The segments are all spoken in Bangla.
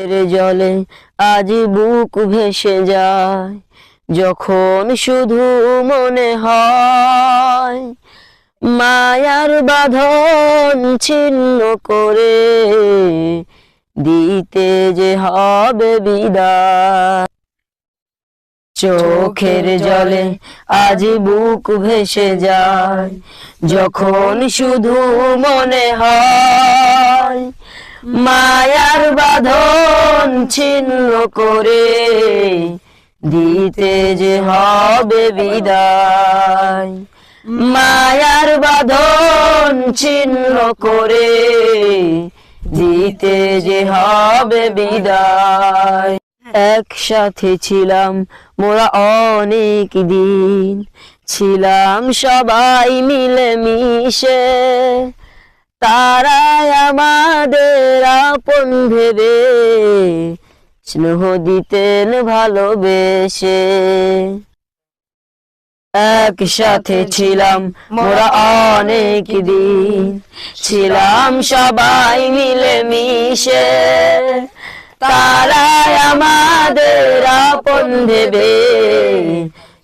এর জলে আজ বুক ভেসে যায়, যখন শুধু মনে হয় মায়ার বাঁধন ছিন্ন করে দিতে যে হবে বিদায়। চোখের জলে আজ বুক ভেসে যায়, যখন শুধু মনে হয় মায়ার বাঁধন ছিন্ন করে দিতে যে হবে বিদায়। মায়ার বাঁধন ছিন্ন করে দিতে যে হবে বিদায়। একসাথে ছিলাম মোরা অনেক দিন, ছিলাম সবাই মিলে মিশে তারাই আমাদের আপন ভেবে, স্নেহ দিতেন ভালোবেসে। একসাথে ছিলাম মোরা অনেক দিন, ছিলাম সবাই মিলে মিশে তারাই আমাদের আপন ভেবে,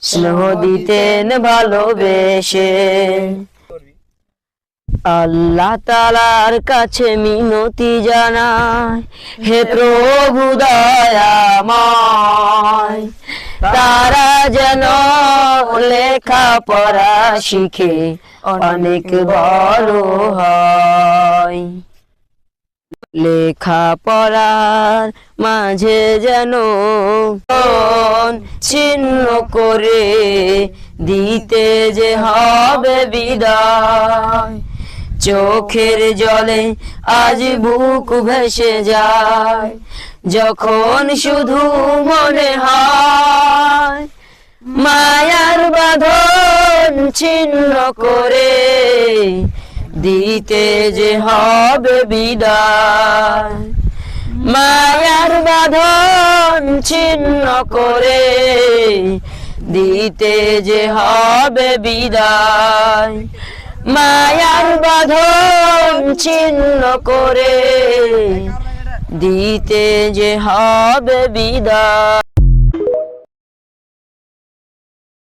স্নেহ দিতেন ভালোবেসে। আল্লাহ তালার কাছে মিনতি জানায়, হে প্রভু তারা যেন লেখা পড়া শিখে অনেক বড় হয়। লেখা পড়ার মাঝে যেন ছিন্ন করে দিতে যে হবে বিদায় চোখের জলে আজ বুক ভেসে যায়। যখন শুধু মনে হয় মায়ার বাঁধন ছিন্ন করে দিতে যে হবে বিদায়। মায়ার বাঁধন ছিন্ন করে দিতে যে হবে বিদায়। মায়ার বাঁধন ছিন্ন করে দিতে যে হবে বিদায়।